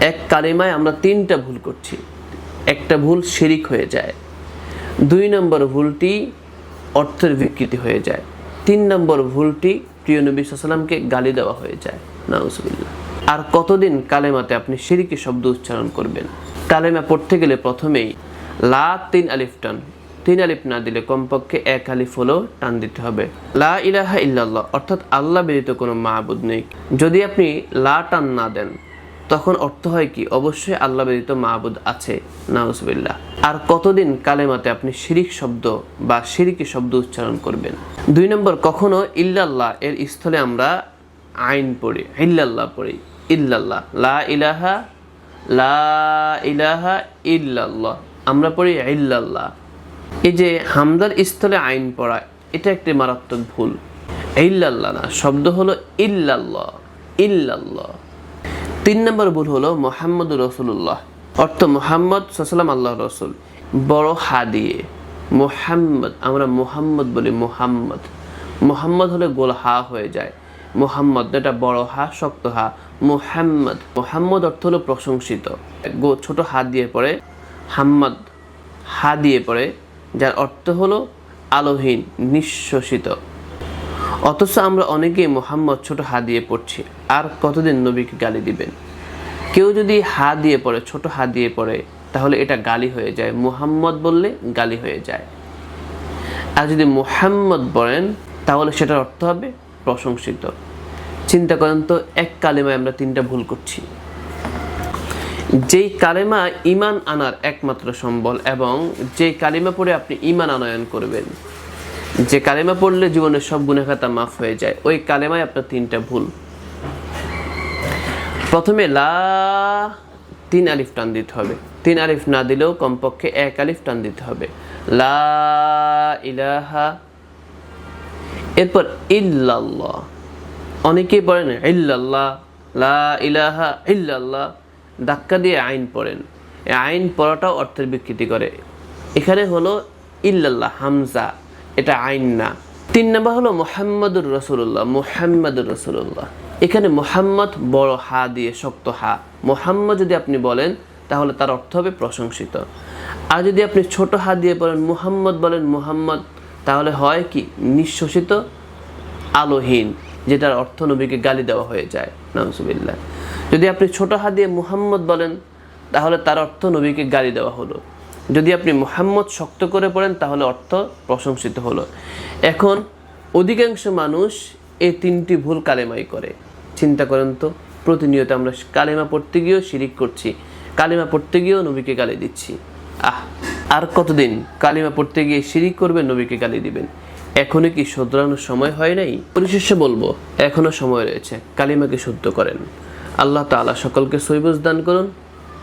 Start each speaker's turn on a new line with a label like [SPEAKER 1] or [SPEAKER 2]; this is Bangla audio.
[SPEAKER 1] এক কালিমায় আমরা তিনটা ভুল করছি। একটা ভুল শিরিক হয়ে যায়। দুই নম্বর ভুলটি অর্থের বিকৃতি হয়ে যায়। তিন নম্বর ভুলটি প্রিয় নবী সাল্লামকে গালি দেওয়া হয়ে যায়। নাউজুবিল্লাহ। আর কতদিন কালেমাতে আপনি সিরিকি শব্দ উচ্চারণ করবেন? কালেমা পড়তে গেলে প্রথমেই লা তিন আলিফ টান। তিন আলিফ না দিলে কমপক্ষে এক আলিফ হলেও টান দিতে হবে। লা ইলাহা ইল্লাল্লাহ, অর্থাৎ আল্লাহ ব্যতীত কোনো মাহবুদ নেই। যদি আপনি লা টান না দেন তখন অর্থ হয় কি? অবশ্যই আল্লাহ ব্যতীত মাহবুদ আছে, নাউজবিল্লাহ। আর কতদিন কালেমাতে আপনি শিরিক শব্দ বা শিরিকি শব্দ উচ্চারণ করবেন? দুই নম্বর, কখনো ইল্লাল্লাহ এর স্থলে আমরা আইন পড়ি, ইল্লাল্লাহ পড়ি, ইল্লাল্লাহ। লা ইলাহা লা ইলাহা ইল্লাল্লাহ। আমরা পড়ি ইল্লাল্লাহ। এই যে হামদার স্থলে আইন পড়া, এটা একটি মারাত্মক ভুল। ইল্লাল্লাহ না, শব্দ হলো ইল্লাল্লাহ ইল্লাল্লাহ। তিন নম্বর ভুল হলো মোহাম্মদ রসুল্লাহ অর্থ মোহাম্মদ সাল্লাম আল্লাহ রসুল। বড় হা দিয়ে মোহাম্মদ, আমরা মোহাম্মদ বলি মোহাম্মদ। মোহাম্মদ হলে গোল হা হয়ে যায়। মোহাম্মদ এটা বড় হা, শক্ত হা। মোহাম্মদ মোহাম্মদ অর্থ হলো প্রশংসিত। গো, ছোট হা দিয়ে পড়ে। হাম্মদ, হা দিয়ে পড়ে, যার অর্থ হলো আলোহীন নিঃশ্বসিত অথচ আমরা অনেকেই মোহাম্মদ ছোট হা দিয়ে পড়ছি। আর কতদিন নবীকে গালি দিবেন? কেউ যদি হা দিয়ে পড়ে, ছোট হা দিয়ে পড়ে, তাহলে এটা গালি হয়ে যায়। মুহাম্মদ বললে গালি হয়ে যায়। আর যদি মুহাম্মদ বলেন, তাহলে সেটার অর্থ হবে প্রশংসিত। চিন্তা করেন তো, এক কালেমায় আমরা তিনটা ভুল করছি। যেই কালেমা ইমান আনার একমাত্র সম্বল এবং যেই কালিমা পড়ে আপনি ইমান আনয়ন করবেন যে কালেমা পড়লে জীবনের সব গুণাখাতা মাফ হয়ে যায়, ওই কালেমায় আপনার তিনটা ভুল। প্রথমে লা, তিন আলিফ টান দিতে হবে। তিন আলিফ না দিলেও কমপক্ষে এক আলিফ টান দিতে হবে। লা ইলাহা এরপর ইল্লাল্লাহ। অনেকেই পড়েন ইল্লাল্লাহ, লা ইলাহা ইল্লাল্লাহ। ধাক্কা দিয়ে আইন পড়েন। আইন পড়াটাও অর্থের বিকৃতি করে। এখানে হলো ইল্লাল্লাহ, হামজা। এটা আইন না। তিন নম্বর হলো মোহাম্মদুর রসুল্লাহ মোহাম্মদুর রসুল্লাহ এখানে মোহাম্মদ বড় হা দিয়ে শক্ত হা। মোহাম্মদ যদি আপনি বলেন, তাহলে তার অর্থ হবে প্রশংসিত। আর যদি আপনি ছোট হা দিয়ে বলেন, মুহাম্মদ বলেন মুহাম্মদ, তাহলে হয় কি? নিঃশ্বসিত আলোহীন, যেটার অর্থ নবীকে গালি দেওয়া হয়ে যায়। নামসুবিল্লাহ যদি আপনি ছোট হাত দিয়ে মুহাম্মদ বলেন, তাহলে তার অর্থ নবীকে গালি দেওয়া হলো। যদি আপনি মোহাম্মদ শক্ত করে পড়েন, তাহলে অর্থ প্রশংসিত হলো। এখন, অধিকাংশ মানুষ এই তিনটি ভুল কালেমাই করে। চিন্তা করেন তো, প্রতিনিয়ত আমরা কালেমা পড়তে গিয়েও শিরিক করছি, কালেমা পড়তে গিয়েও নবীকে গালি দিচ্ছি। আহ, আর কতদিন কালিমা পড়তে গিয়ে শিরিক করবেন, নবীকে গালি দিবেন? এখনও কি শুধরানোর সময় হয় নাই? পরিশেষে বলব, এখনও সময় রয়েছে, কালিমাকে শুদ্ধ করেন। আল্লাহ তাআলা সকলকে সৈবুজ দান করুন